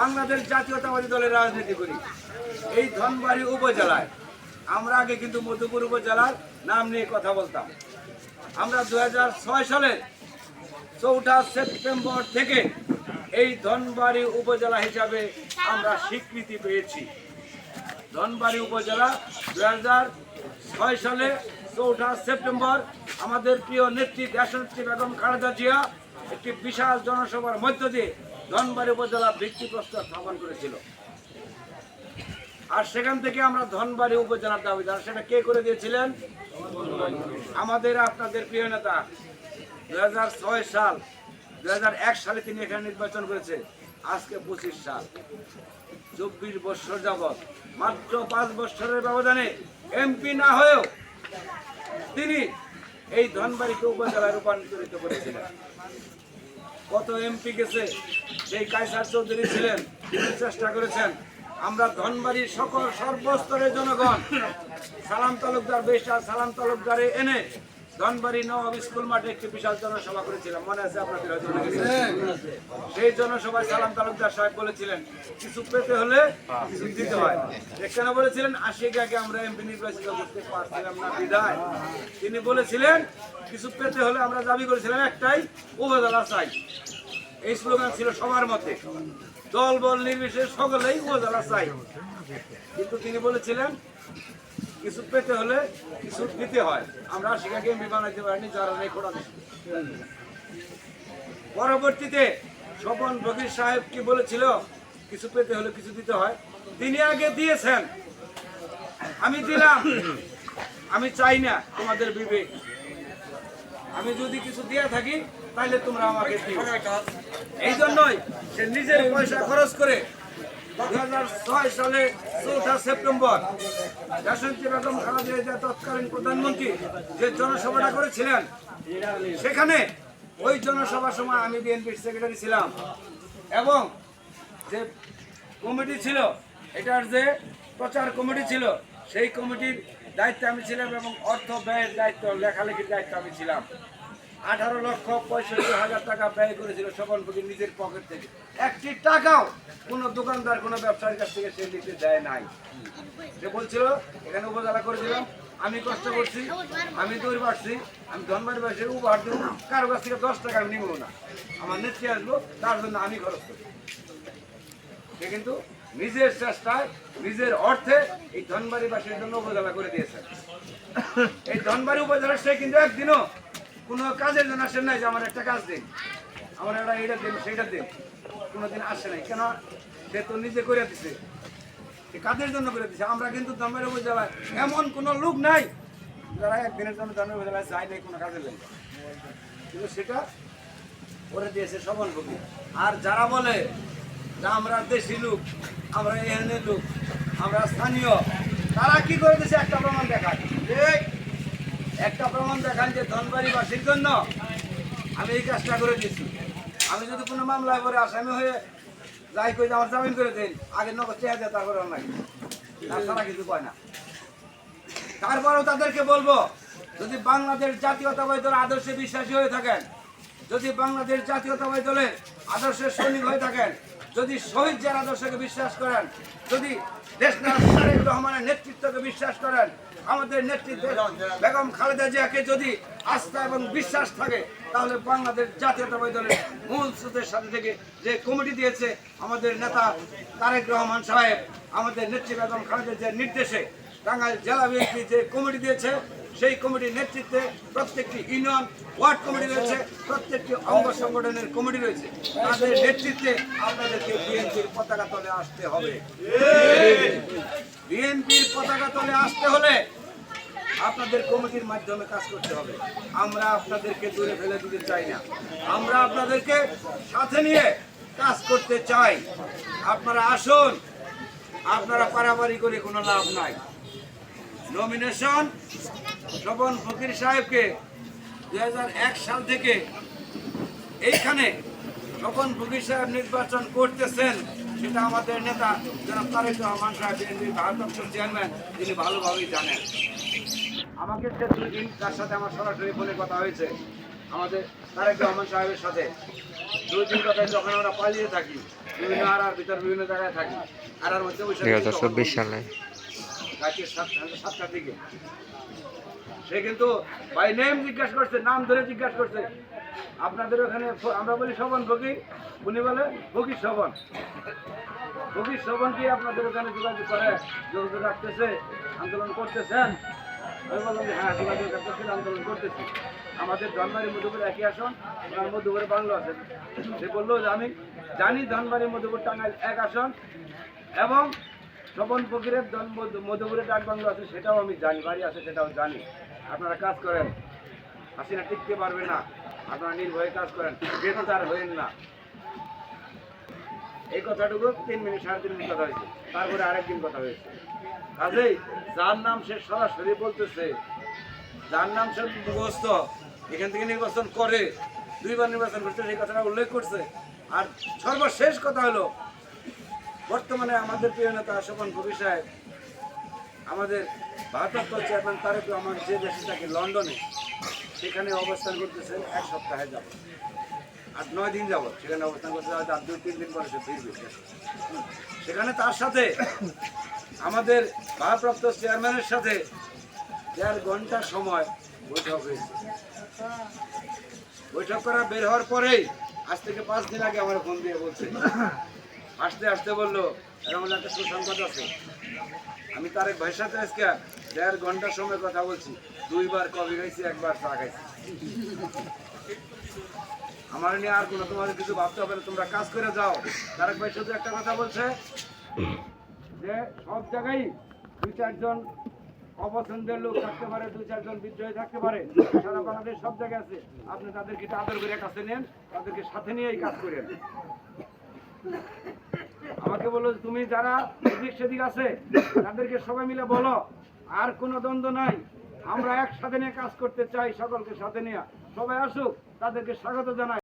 বাংলাদেশ জাতীয়তাবাদী দলের রাজনীতি করি। এই ধনবাড়ি উপজেলায়, আমরা আগে কিন্তু মধুপুর উপজেলার নাম নিয়ে কথা বলতাম। আমরা দু হাজার ছয় সালের চৌঠা সেপ্টেম্বর থেকে এই ধনবাড়ি উপজেলা হিসাবে আমরা স্বীকৃতি পেয়েছি। ধনবাড়ি উপজেলা দু ছয় সালে চৌঠা সেপ্টেম্বর আমাদের প্রিয় নেত্রী দেশনেত্রী বেগম খালেদা জিয়া একটি বিশাল জনসভার মধ্য দিয়ে ধনবাড়ি উপজেলা ভিত্তিপ্রস্তর স্থাপন করেছিল। আর সেখান থেকে আমরা ধনবাড়ি উপজেলার দাবিদার সেটা কে করে দিয়েছিলেন? আমাদের আপনাদের প্রিয় নেতা দু হাজার ছয় সাল দু হাজার এক সালে তিনি এখানে নির্বাচন করেছে আজকে পঁচিশ সাল। চব্বিশ বছর যাবৎ, মাত্র পাঁচ বছরের ব্যবধানে এমপি না হয়েও তিনি এই ধনবাড়িকে উপজেলায় রূপান্তরিত করেছিলেন। কত এমপি গেছে, সেই কায়সার চৌধুরী ছিলেন চেষ্টা করেছেন। আমরা ধনবাড়ির সকল সর্বস্তরের জনগণ, সালাম তালুকদার বেশা সালাম তালুকদারে এনে ধনবাড়ি নবাব স্কুল মাঠে একটি বিশাল জনসভা করেছিলাম। মনে আছে আপনাদের হয়তো গেছে। সেই জনসভায় সালাম তালুকদার সাহেব বলেছিলেন কিছু পেতে হলে কিছু দিতে হয়। এখানে বলেছিলেন? আশিকাকে আমরা এমপি নির্বাচিত করতে পারছিলাম না বিদায় তিনি বলেছিলেন কিছু পেতে হলে আমরা দাবি করেছিলাম একটাই উপজেলা চাই। এই স্লোগান ছিল সবার মতে। দল বল নির্বিশেষে সকলেই উপজেলা চাই। কিন্তু তিনি বলেছিলেন কিছু পেতে হলে কিছু দিতে হয়। আমরা শিখাকে এমপি বানাইতে পারিনি যারা নেই খোড়া পরবর্তীতে স্বপন ফকির সাহেব কি বলেছিল কিছু পেতে হলে কিছু দিতে হয়। তিনি আগে দিয়েছেন। আমি দিলাম। আমি চাই না তোমাদের বিবেক। আমি যদি কিছু দিয়ে থাকি তাহলে তোমরা আমাকে এই জন্যই সে নিজের পয়সা খরচ করে দু হাজার ছয় সালে চৌঠা সেপ্টেম্বর যশন্তী বেগম খালেদা তৎকালীন প্রধানমন্ত্রী যে জনসভাটা করেছিলেন, সেখানে ওই জনসভার সময় আমি বিএনপির সেক্রেটারি ছিলাম। এবং যে কমিটি ছিল, এটার যে প্রচার কমিটি ছিল, সেই কমিটির দায়িত্বে আমি ছিলাম এবং অর্থ ব্যয়ের দায়িত্ব, লেখালেখির দায়িত্ব আমি ছিলাম। আঠারো লক্ষ পঁয়ষট্টি হাজার টাকা ব্যয় করেছিল স্বপন ফকির নিজের পকেট থেকে। একটি টাকাও কোনো দোকানদার, কোনো ব্যবসায়ীর কাছ থেকে সে দিতে দেয় নাই। সে বলছিল, এখানে উপজেলা করে দিলাম আমি কষ্ট করছি, আমি দৌড় পাচ্ছি আমি ধনবাড়ি বাসে উপহার দেবো, কারও কাছ থেকে দশ টাকা আমি নিবো না। আমার নেত্রী আসব তার জন্য আমি খরচ করি। সে কিন্তু নিজের চেষ্টায়, নিজের অর্থে এই ধনবাড়িবাসীর জন্য উপজেলা করে দিয়েছেন এই ধনবাড়ি উপজেলা সে কিন্তু একদিনও কোনো কাজের জন্য আসেন নাই যে আমার একটা কাজ দিন। আমার একটা এইটা দিন সেইটা দিন। কোনোদিন আসে নাই। কেন? সে তো নিজে করে দিছে। কাজের জন্য করে দিছে। আমরা কিন্তু ধনবাড়ি উপজেলায় এমন কোনো লোক নাই যারা একদিনের জন্য ধনবাড়ি উপজেলায় যায় নাই কোনো কাজের জন্য। কিন্তু সেটা করে দিয়েছে সবল ভোগী। আর যারা বলে যে আমরা দেশি লোক, আমরা এখানে লোক, আমরা স্থানীয়, তারা কি করে দিয়েছে একটা প্রমাণ দেখায়। একটা প্রমাণ দেখান যে ধনবাড়িবাসীর জন্য আমি এই কাজটা করে দিয়েছি। আমি যদি কোনো মামলায় করে আসামি হয়ে যাই যে আমার জামিন করে দিন, আগে নগদ চেয়ে দেয়, তারপরে অন্য তাছাড়া কিছু কয় না। তারপরেও তাদেরকে বলব, যদি বাংলাদেশ জাতীয়তাবাদী দলের আদর্শে বিশ্বাসী হয়ে থাকেন, যদি বাংলাদেশ জাতীয়তাবাদী দলের আদর্শের সৈনিক হয়ে থাকেন, যদি শহীদ যার আদর্শকে বিশ্বাস করেন, যদি দেশ রহমানের নেতৃত্বকে বিশ্বাস করেন, আমাদের নেতৃত্বে বেগম খালেদা জিয়াকে যদি আস্থা এবং বিশ্বাস থাকে, তাহলে বাংলাদেশ জাতীয়তাবাদী দলের মূল স্রোতের সাথে থেকে যে কমিটি দিয়েছে আমাদের নেতা তারেক রহমান সাহেব, আমাদের নেত্রী বেগম খালেদা জিয়ার নির্দেশে টাঙ্গাইল জেলা বিএনপি যে কমিটি দিয়েছে, সেই কমিটির নেতৃত্বে প্রত্যেকটি ইউনিয়ন, ওয়ার্ড কমিটি রয়েছে, প্রত্যেকটি অঙ্গ সংগঠনের কমিটি রয়েছে। তাদের নেতৃত্বে আপনাদেরকে বিএনপির পতাকা তলে আসতে হবে। বিএনপির পতাকা তলে আসতে হলে আপনাদের কমিটির মাধ্যমে কাজ করতে হবে। আমরা আপনাদেরকে দূরে ফেলে দিতে চাই না। আমরা আপনাদেরকে সাথে নিয়ে কাজ করতে চাই। আপনারা আসুন, আপনারা পারাবারি করে কোনো লাভ নাই। নমিনেশন শোভন ফকির সাহেবকে দুই সাল থেকে এইখানে শোভন ফকির সাহেব নির্বাচন করতেছেন সেটা আমাদের নেতা জনাব তারেক রহমান সাহেব বিএনপির ভারপ্রাপ্ত চেয়ারম্যান তিনি ভালোভাবেই জানেন। আমাকে সে দুই দিন তার সাথে আমার সরাসরি ফোনে কথা হয়েছে। আমাদের তারেক রহমান সাহেবের সাথে। দুই দিন কথায় যখন আমরা পালিয়ে থাকি বিভিন্ন আড়ার ভিতর বিভিন্ন জায়গায় থাকি আড়ার মধ্যে দুই হাজার চব্বিশ সালে। সাতটার দিকে সে কিন্তু বাই নেম জিজ্ঞাসা করছে, নাম ধরে জিজ্ঞাসা করছে। আপনাদের ওখানে আমরা বলি শবন ফকির। উনি বলে, ফকির শবন ফকির শবন কি আপনাদের ওখানে যোগাযোগ করে? যোগাযোগ রাখতেছে, আন্দোলন করতেছেন? আমি বললাম যে হ্যাঁ যোগাযোগ রাখতেছেন আন্দোলন করতেছি। আমাদের ধনবাড়ি মধুপুর একই আসন ওনার মধুপুরে বাংলো আছে। সে বলল যে, আমি জানি ধনবাড়ি মধুপুর টাঙ্গাইল এক আসন এবং শবন ফকিরের মধুপুরে ডাক আছে, সেটাও আমি জানি, বাড়ি আছে সেটাও জানি। আপনারা কাজ করেন, হাসিনা টিকতে পারবে না, আপনারা নির্ভয়ে কাজ করেন গ্রেফতার হয়েন না। এই কথাটুকু তিন মিনিট, সাড়ে তিন মিনিট কথা হয়েছে। তারপরে আরেকদিন কথা হয়েছে। কাজেই যার নাম সে সরাসরি বলতেছে, যার নাম সে মুখস্থ এখান থেকে নির্বাচন করে, দুইবার নির্বাচন করছে, সেই কথাটা উল্লেখ করছে। আর সর্বশেষ কথা হলো বর্তমানে আমাদের প্রিয় নেতা শোভন কবি সাহেব, আমাদের ভারপ্রাপ্ত চেয়ারম্যান তারেক রহমান যে দেশে থাকে লন্ডনে, সেখানে অবস্থান করতেছেন এক সপ্তাহে যাব আর নয় দিন যাব সেখানে অবস্থান করতে হয়তো আর দুই তিন দিন পরে সে ফিরবে। সেখানে তার সাথে আমাদের ভারপ্রাপ্ত চেয়ারম্যানের সাথে দেড় ঘণ্টা সময় বৈঠক হয়েছে। বৈঠক করা বের হওয়ার পরেই আজ থেকে পাঁচ দিন আগে আমার ফোন দিয়ে বলছে আসতে আসতে বলল এরকম একটা সুসংবাদ আছে। আমি তারেক ভাইয়ের সাথে আজকে দেড় ঘণ্টার সময় কথা বলছি। দুইবার কফি খাইছি, একবার চা খাইছি। আমার নিয়ে আর কোনো তোমাদের কিছু ভাবতে হবে না, তোমরা কাজ করে যাও। তারেক ভাই শুধু একটা কথা বলছে, যে সব জায়গায় দুই চারজন অপছন্দের লোক থাকতে পারে, দুই চারজন বিদ্রোহী থাকতে পারে। সারা বাংলাদেশ সব জায়গায় আছে। আপনি তাদেরকে আদর করে কাছে নেন, তাদেরকে সাথে নিয়েই কাজ করেন। আমাকে বলো তুমি যারা সেদিক আছে, তাদেরকে সবাই মিলে বলো, আর কোনো দ্বন্দ্ব নাই। আমরা একসাথে নিয়ে কাজ করতে চাই সকলকে সাথে নিয়ে। সবাই আসুক, তাদেরকে স্বাগত জানাই।